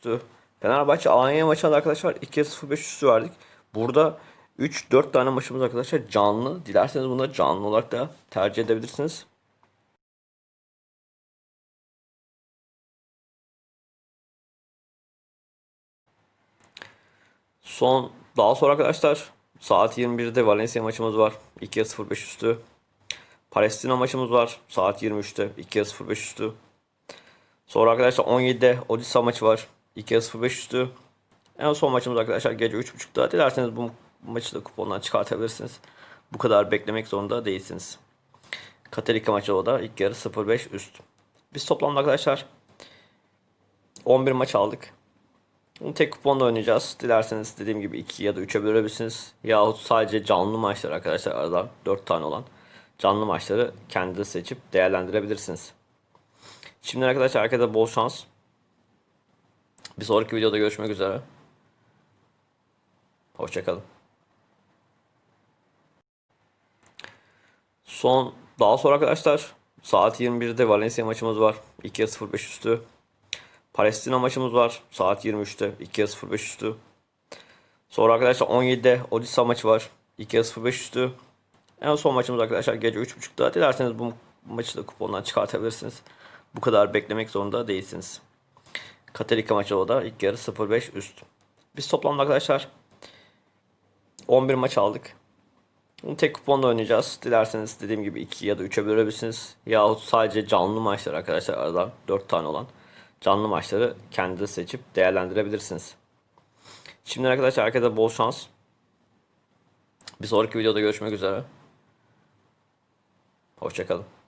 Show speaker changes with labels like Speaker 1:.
Speaker 1: üstü. Fenerbahçe Alanya maçında arkadaşlar 2'ye 0-5 üstü verdik. Burada 3-4 tane maçımız arkadaşlar canlı. Dilerseniz bunları canlı olarak da tercih edebilirsiniz. Son daha sonra arkadaşlar saat 21'de Valencia maçımız var. 2'ye 0-5 üstü. Palestina maçımız var saat 23'te 2'ye 0-5 üstü. Sonra arkadaşlar 17'de Odessa maçı var. 2'ye 0-5 üstü. En son maçımız arkadaşlar gece 3.30'da. Dilerseniz bu maçı da kupondan çıkartabilirsiniz. Bu kadar beklemek zorunda değilsiniz. Katolik maçı o da ilk yarı 0-5 üst. Biz toplamda arkadaşlar 11 maç aldık. Bunu tek kuponla oynayacağız. Dilerseniz dediğim gibi 2 ya da 3'e bölebilirsiniz. Yahut sadece canlı maçlar arkadaşlar aradan 4 tane olan canlı maçları kendiniz seçip değerlendirebilirsiniz. Şimdi arkadaşlar herkese bol şans. Bir sonraki videoda görüşmek üzere. Hoşçakalın. Son daha sonra arkadaşlar saat 21'de Valencia maçımız var. 2'ye 0-5 üstü. Palestina maçımız var. Saat 23'te 2'ye 0-5 üstü. Sonra arkadaşlar 17'de Odessa maçı var. 2'ye 0-5 üstü. En son maçımız arkadaşlar gece 3.30'da. Dilerseniz bu maçı da kupondan çıkartabilirsiniz. Bu kadar beklemek zorunda değilsiniz. Katolik maçı o da ilk yarı 0-5 üst. Biz toplamda arkadaşlar 11 maç aldık. Bunu tek kuponla oynayacağız. Dilerseniz dediğim gibi 2 ya da 3'e bölebilirsiniz. Yahut sadece canlı maçlar arkadaşlar aradan 4 tane olan canlı maçları kendiniz seçip değerlendirebilirsiniz. Şimdi arkadaşlar herkese bol şans. Bir sonraki videoda görüşmek üzere. Hoşçakalın.